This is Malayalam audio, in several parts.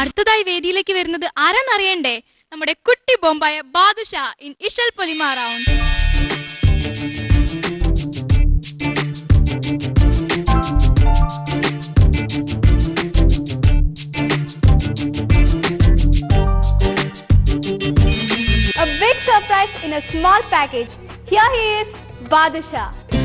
അടുത്തതായി വേദിയിലേക്ക് വരുന്നത് ആരാന്നറിയണ്ടേ നമ്മുടെ കുട്ടി ബോംബായ Badusha in Ishal Polima round A big surprise in a small package. Here he is, Badusha.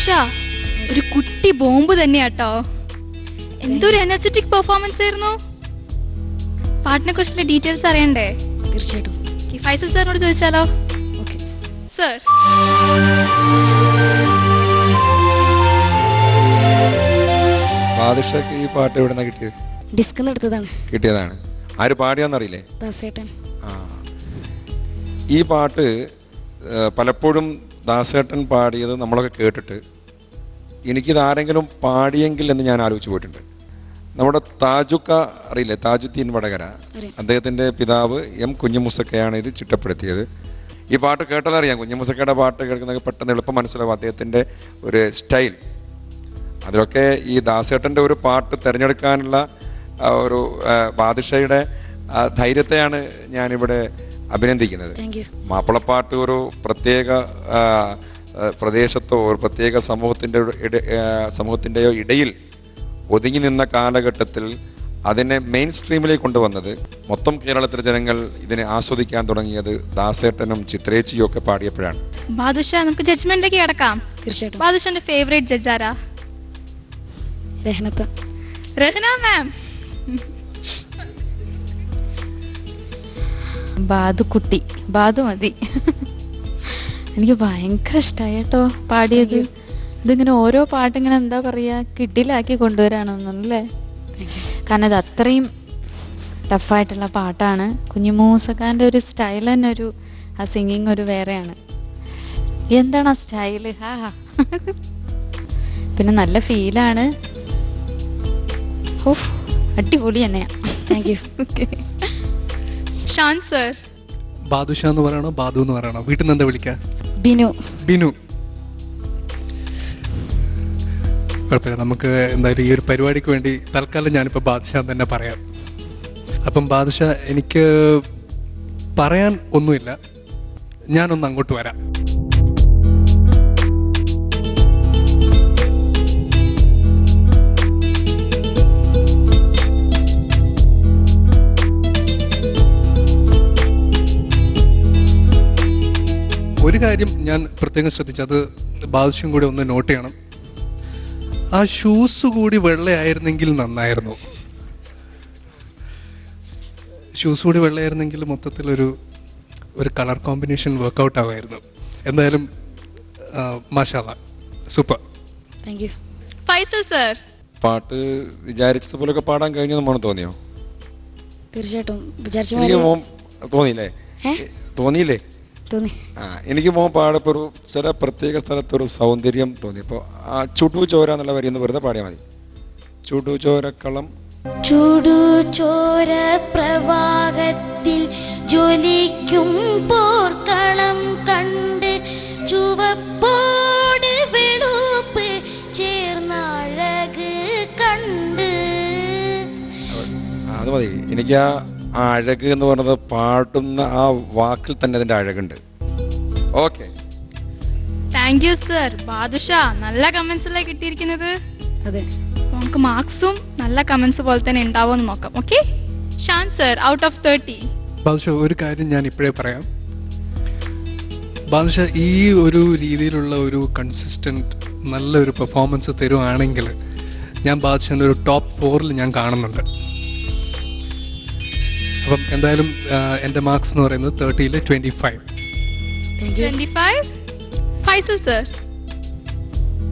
Badusha ഒരു കുട്ടി ബോംബ് തന്നെയാട്ടോ. എന്തൊരു എനർജറ്റിക് പെർഫോമൻസ് ആയിരുന്നു. പാട്ടിനെ കുറിച്ചുള്ള ഡീറ്റെയിൽസ് അറിയണ്ടേ? തീർച്ചയായിട്ടും. ഫൈസൽ സാറിനോട് ചോദിച്ചാലോ? ഓക്കെ. സർ ബാദുഷക്ക് ഈ പാട്ട് എവിടെ നിന്നാണ് കിട്ടിയത്? ഡിസ്ക് എടുത്തതാണ്. കിട്ടിയതാണ്. ആര് പാടിയാന്നറിയില്ലേ? ദാസേട്ടൻ. ആ. ഈ പാട്ട് പലപ്പോഴും ദാസേട്ടൻ പാടിയത് നമ്മളൊക്കെ കേട്ടിട്ട് എനിക്കിത് ആരെങ്കിലും പാടിയെങ്കിൽ എന്ന് ഞാൻ ആലോചിച്ച് പോയിട്ടുണ്ട്. നമ്മുടെ താജുക്ക അറിയില്ലേ? താജുദ്ദീൻ വടകര. അദ്ദേഹത്തിന്റെ പിതാവ് എം കുഞ്ഞുമുസക്കയാണ് ഇത് ചിട്ടപ്പെടുത്തിയത്. ഈ പാട്ട് കേട്ടാൽ അറിയാം കുഞ്ഞുമുസക്കയുടെ പാട്ട് കേൾക്കുന്നത് പെട്ടെന്ന് എളുപ്പം മനസ്സിലാവും. അദ്ദേഹത്തിന്റെ ഒരു സ്റ്റൈൽ. അതിലൊക്കെ ഈ ദാസേട്ടന്റെ ഒരു പാട്ട് തിരഞ്ഞെടുക്കാനുള്ള ഒരു ബാദിഷയുടെ ധൈര്യത്തെയാണ് ഞാനിവിടെ അഭിനന്ദിക്കുന്നത്. മാപ്പിളപ്പാട്ട് ഒരു പ്രത്യേക പ്രദേശത്തോ ഒരു പ്രത്യേക സമൂഹത്തിന്റെ സമൂഹത്തിന്റെയോ ഇടയിൽ ഒതുങ്ങി നിന്ന കാലഘട്ടത്തിൽ അതിനെ മെയിൻ സ്ട്രീമിലേക്ക് കൊണ്ടുവന്നത് മൊത്തം കേരളത്തിലെ ജനങ്ങൾ ഇതിനെ ആസ്വദിക്കാൻ തുടങ്ങിയത് ദാസേട്ടനും ചിത്രേച്ചിയും ഒക്കെ പാടിയപ്പോഴാണ്. ബാദുഷ നമുക്ക് ജഡ്ജ്മെന്റിലേക്ക് കിടക്കാം തീർച്ചയായിട്ടും. ബാദുഷന്റെ ഫേവറേറ്റ് ജഡ്ജ് ആരാ രഹനത്ത. രഹന മാം ബാദുക്കുട്ടി ബാധു മതി. എനിക്ക് ഭയങ്കര ഇഷ്ടമായി കേട്ടോ പാടിയത്. ഇതിങ്ങനെ ഓരോ പാട്ടിങ്ങനെ എന്താ പറയുക കിഡിലാക്കി കൊണ്ടുവരാണെന്നല്ലേ കാരണം അത് അത്രയും ടഫായിട്ടുള്ള പാട്ടാണ്. കുഞ്ഞു മൂസക്കാന്റെ ഒരു സ്റ്റൈൽ തന്നെ ഒരു ആ സിംഗിങ് ഒരു വേറെയാണ്. എന്താണ് ആ സ്റ്റൈൽ ഹാ പിന്നെ നല്ല ഫീലാണ് ഓ അടിപൊളി തന്നെയാണ് thank you okay Shan sir. Badusha എന്ന് പറയണോ? ബാദു എന്ന് പറയണോ? വീട്ടിൽ നിന്ന് എന്താ വിളിക്കുക ബിനു. ബിനു. കുഴപ്പമില്ല. നമുക്ക് എന്തായാലും ഈ ഒരു പരിപാടിക്ക് വേണ്ടി തൽക്കാലം ഞാനിപ്പോൾ ബാദുഷ തന്നെ പറയാം. അപ്പം ബാദുഷ എനിക്ക് പറയാൻ ഒന്നുമില്ല. ഞാനൊന്ന് അങ്ങോട്ട് വരാം. ഒരു കാര്യം ഞാൻ പ്രത്യേകം ശ്രദ്ധിച്ചത് ബാദുഷ്യം കൂടി ഒന്ന് നോട്ട് ചെയ്യണം. ആ ഷൂസ് കൂടി വെള്ളയായിരുന്നെങ്കിൽ നന്നായിരുന്നു. ഷൂസ് കൂടി വെള്ളയായിരുന്നെങ്കിൽ മൊത്തത്തിൽ ഒരു ഒരു കളർ കോമ്പിനേഷൻ വർക്കൗട്ട് ആവായിരുന്നു. എന്തായാലും മാഷാല super thank you Faisal sir പാട്ട് വിചാരിച്ചതുപോലൊക്കെ പാടാൻ കഴിഞ്ഞു നമ്മളെ തോന്നിയോ? തീർച്ചയായിട്ടും. തോന്നിയില്ലേ? തോന്നിയില്ലേ? തോന്നി എനിക്ക് മോൻ പാടപ്പോൾ ഒരു ചില പ്രത്യേക സ്ഥലത്തൊരു സൗന്ദര്യം തോന്നി. അപ്പോൾ ആ ചുടു ചോര എന്നുള്ള വരി ഒന്ന് വെറുതെ പാടിയാൽ മതി. ചുടു ചോരക്കളം. ചുടു ചോര പ്രവാഹത്തിൽ ജ്വലിക്കും പോർക്കളം കണ്ട് ചുവപ്പോട് വെളുപ്പ് ചേർന്നഴക് കണ്ട്. അത് മതി. എനിക്ക് ആ ആ അഴക് എന്ന് പറയുന്നത് പാടുന്ന ആ വാക്കിൽ തന്നെ അതിന്റെ അഴകുണ്ട്. Okay thank you sir Badusha നല്ല കമന്റ്സ് അല്ലേ കിട്ടിയിരിക്കുന്നത്? അതെ. നമുക്ക് മാർക്സും നല്ല കമന്റ്സ് പോലെ തന്നെ ഉണ്ടാവുമെന്ന് നോക്കാം. Okay Shan sir out of thirty Badusha ഒരു കാര്യം ഞാൻ ഇപ്പോഴേ പറയാം. ബാദുഷ ഈ ഒരു രീതിയിലുള്ള ഒരു കൺസിസ്റ്റന്റ് നല്ലൊരു പെർഫോമൻസ് തരുവാണെങ്കിൽ ഞാൻ ബാദുഷന്റെ ഒരു ടോപ്പ് ഫോറിൽ ഞാൻ കാണുന്നുണ്ട്. അപ്പം എന്തായാലും എന്റെ എന്റെ മാർക്സ് എന്ന് പറയുന്നത് തേർട്ടിയിൽ twenty five thank twenty five Faisal sir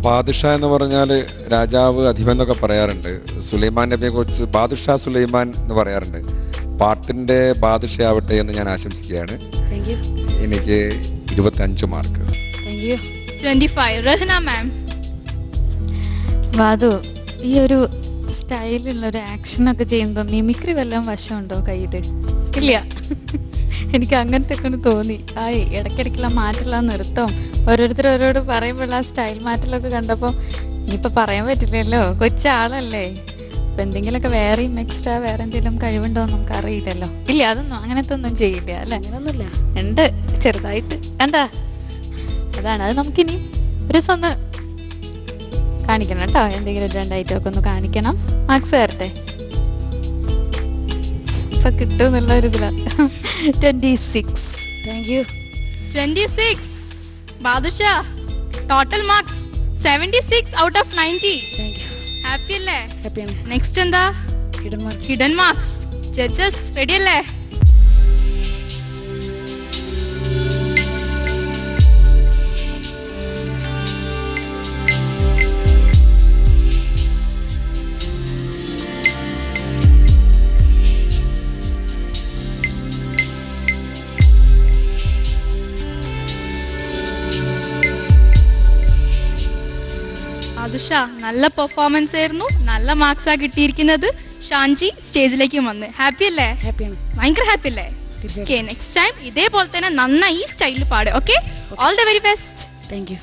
Badusha എന്ന് പറഞ്ഞാൽ രാജാവ് അധിപൻ എന്നൊക്കെ പറയാറുണ്ട്. സുലൈമാൻ നബിയെ കുറിച്ച് ബാദുഷ സുലൈമാൻ എന്ന് പറയാറുണ്ട്. പാട്ടിന്റെ ബാദുഷയാവട്ടെ എന്ന് ഞാൻ ആശംസിക്കുകയാണ്. എനിക്ക് ഇരുപത്തഞ്ച് മാർക്ക് മാം വാദു ഈ ഒരു സ്റ്റൈലുള്ള ഒരു ആക്ഷനൊക്കെ ചെയ്യുമ്പോൾ മിമിക്രി വല്ലതും വശമുണ്ടോ കയ്യിൽ ഇല്ല. എനിക്ക് അങ്ങനത്തെ ഒക്കെ തോന്നി. ആ ഇടയ്ക്കിടയ്ക്കുള്ള മാറ്റുള്ള നൃത്തം ഓരോരുത്തർ ഓരോട് പറയുമ്പോൾ ആ സ്റ്റൈൽ മാറ്റലൊക്കെ കണ്ടപ്പോൾ ഇനിയിപ്പോൾ പറയാൻ പറ്റില്ലല്ലോ. കൊച്ചാളല്ലേ. അപ്പം എന്തെങ്കിലുമൊക്കെ വേറെയും എക്സ്ട്രാ വേറെ എന്തെങ്കിലും കഴിവുണ്ടോ എന്ന് നമുക്ക് അറിയില്ലല്ലോ. ഇല്ല അതൊന്നും അങ്ങനത്തെ ഒന്നും ചെയ്യില്ല അല്ലേ? അങ്ങനെയൊന്നുമില്ല ഉണ്ട്. ചെറുതായിട്ട്. കണ്ടാ? അതാണ്. അത് നമുക്കിനി ഒരു ദിവസം ഒന്ന് കാണിക്കണം കേട്ടോ. എന്തെങ്കിലും രണ്ട് ഐറ്റം ഒക്കെ ഒന്ന് കാണിക്കണം. മാർക്സ് തരട്ടെ ഇപ്പൊ കിട്ടും എന്നുള്ള ഒരു ഇതിലാ. Twenty six thank you twenty six Badusha total marks seventy six out of ninety happy അല്ലേ നെക്സ്റ്റ് എന്താ? Hidden mark hidden marks judges ready അല്ലേ? അതുഷ നല്ല പെർഫോമൻസ് ആയിരുന്നു. നല്ല മാർക്സാ കിട്ടിയിരിക്കുന്നത്. ഷാൻജി സ്റ്റേജിലേക്ക് വന്ന്. ഹാപ്പി അല്ലേ? ഹാപ്പിയാണ് ഭയങ്കര ഹാപ്പി അല്ലേ? നെക്സ്റ്റ് ടൈം ഇതേപോലെ തന്നെ നന്നായി ഈ സ്റ്റൈലിൽ പാടും okay all the very best thank you